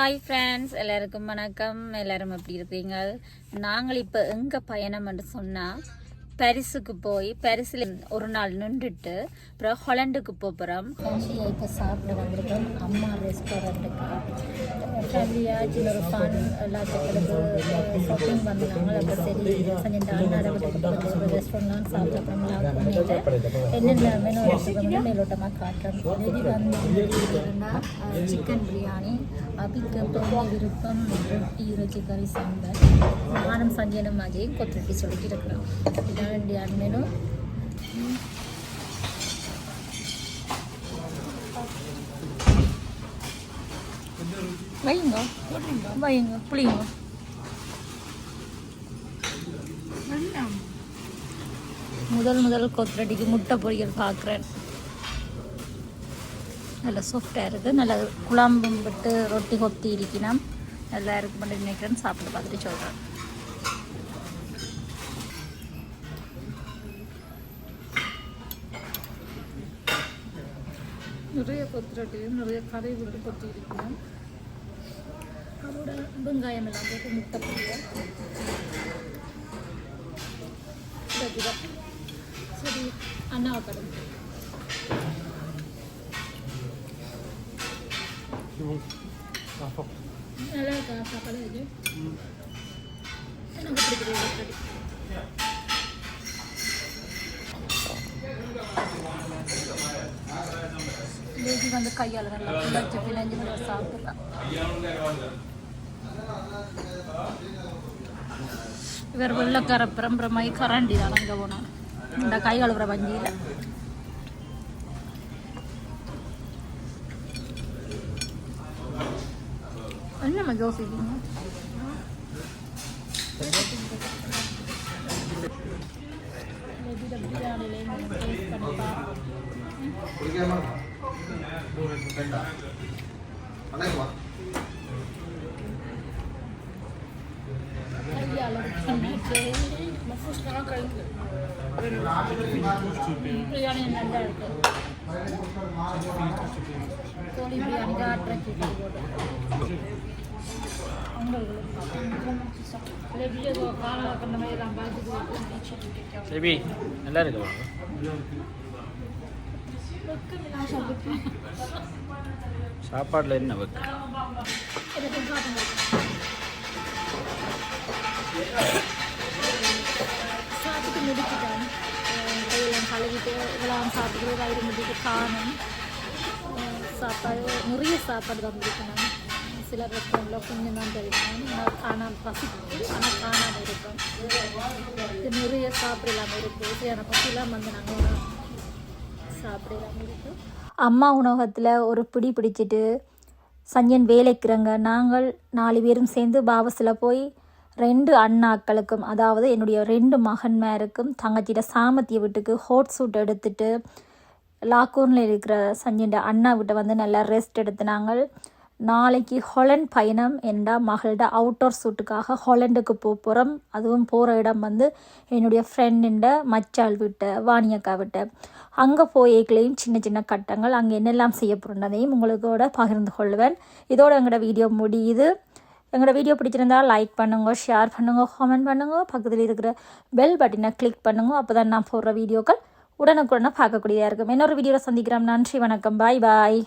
Hi friends எல்லாருக்கும் வணக்கம். எல்லாரும் எப்படி இருக்கீங்க? நாங்கள் இப்போ எங்கே பயணம்னு சொன்னால் பரிசுக்கு போய் பரிசில் ஒரு நாள் நின்றுட்டு அப்புறம் ஹொலண்டுக்கு போகிறோம் இப்போ சாப்பிட வந்திருக்கோம். அம்மா ரெஸ்டாரண்ட்டுக்கு ஃபேமிலியாக சின்ன ஒரு ஃபன் எல்லாத்துக்களுக்கு ஷாப்பிங் பண்ணாங்க அப்போ சரி கொஞ்சம் அண்ணாட வீட்டுக்கு ஒரு ரெஸ்டாரண்ட்லாம் சாப்பிட பண்ணலாம் பண்ணிட்டு என்னென்ன வேணும் எடுத்துக்கணும் மேலோட்டமாக காட்டுறோம் இது வந்து சிக்கன் பிரியாணி அதுக்கப்புறம் விருப்பம் ரொட்டி இறைச்சி கறி சாம்பார் வாரம் சஞ்சனம் மாதிரி கொத்தரட்டி சொல்லிட்டு இருக்கிறோம். இதான் ரெண்டு மெனு வையுங்க வையுங்க புளியுங்க? முதல் முதல் கொத்தரட்டிக்கு முட்டை பொரியல் பார்க்குறேன். நல்லா சாஃப்டாக இருக்குது நல்லா குழம்பும் விட்டு ரொட்டி கொத்தி இருக்கணும் நல்லா இருக்கு பண்ணி நினைக்கிறேன். சாப்பிட்டு பார்த்துட்டு சொல்கிறேன் நிறைய கொத்தரட்டியும் நிறைய கறி விட்டு கொத்தி இருக்கணும் அதோட வெங்காயம் எல்லாம் போட்டு முட்டை பொரியல். இதுதான். சரி அண்ணாவை கடமை நல்லா இருக்கா சாப்பாடு இது எனக்கு பிடிக்குது கொத்தரட்டி வந்து கையால் நல்லா பிழைஞ்சு நல்லா இவர் வெள்ளக்கார பிரம்பரமாய் கரண்டி தான் அங்கே போனான். இந்த கை கழுவுற வஞ்சியில் என்னம்மா யோசிக்கீங்க பிரியாணிலே டேஸ்ட் பிரியாணி நல்லா இருக்கு கோழி பிரியாணி நல்லா இருக்கு என்ன வைக்க? கையெல்லாம் இதெல்லாம் சாப்பிட்டு வயிறு முடிட்டு காணும் சாப்பாடு நிறைய சாப்பாடு தான் முடிக்கணும் சில ரெஸ்டாரண்ட்டில் கொஞ்சம் தான் தெரியும் நான் காணாமல் பசிக்கு ஆனால் காணாமல் இருக்கும் இது நிறைய சாப்பிடலாம் இருக்குது சரியான பசிலாம் வந்து நாங்கள் சாப்பிடலாம் இருக்கும் அம்மா உணவகத்தில் ஒரு பிடி பிடிச்சிட்டு சஞ்சன் வேலைக்கிறங்க நாங்கள் நாலு பேரும் சேர்ந்து பாவஸில் போய் ரெண்டு அண்ணாக்களுக்கும் அதாவது என்னுடைய ரெண்டு மகன்மாருக்கும் தங்கச்சிட்ட சாமத்திய வீட்டுக்கு ஹோட் சூட் எடுத்துட்டு லாக்கூரில் இருக்கிற சஞ்சன் அண்ணா வீட்டை வந்து நல்லா ரெஸ்ட் எடுத்து நாங்கள் நாளைக்கு ஹொலண்ட் பயணம் என்ற மகளோட அவுட்டோர் சூட்டுக்காக ஹொலண்டுக்கு போக போகிறோம் அதுவும் போகிற இடம் வந்து என்னுடைய ஃப்ரெண்டுண்ட மச்சாள் விட்ட வாணியக்கா விட்ட. அங்கே போய்களையும் சின்ன சின்ன கட்டங்கள் அங்கே என்னெல்லாம் செய்ய போகிறதையும் உங்களுக்கோட பகிர்ந்து கொள்வேன். இதோட எங்களோட வீடியோ முடியுது. எங்களோட வீடியோ பிடிச்சிருந்தால் லைக் பண்ணுங்க ஷேர் பண்ணுங்க கமெண்ட் பண்ணுங்க. பக்கத்தில் இருக்கிற பெல் பட்டினை கிளிக் பண்ணுங்க. அப்போ தான் நான் போடுற வீடியோக்கள் உடனுக்குடனே பார்க்கக்கூடியதாக இருக்கும். இன்னொரு வீடியோவில் சந்திக்கிறோம். நன்றி வணக்கம். பாய் பாய்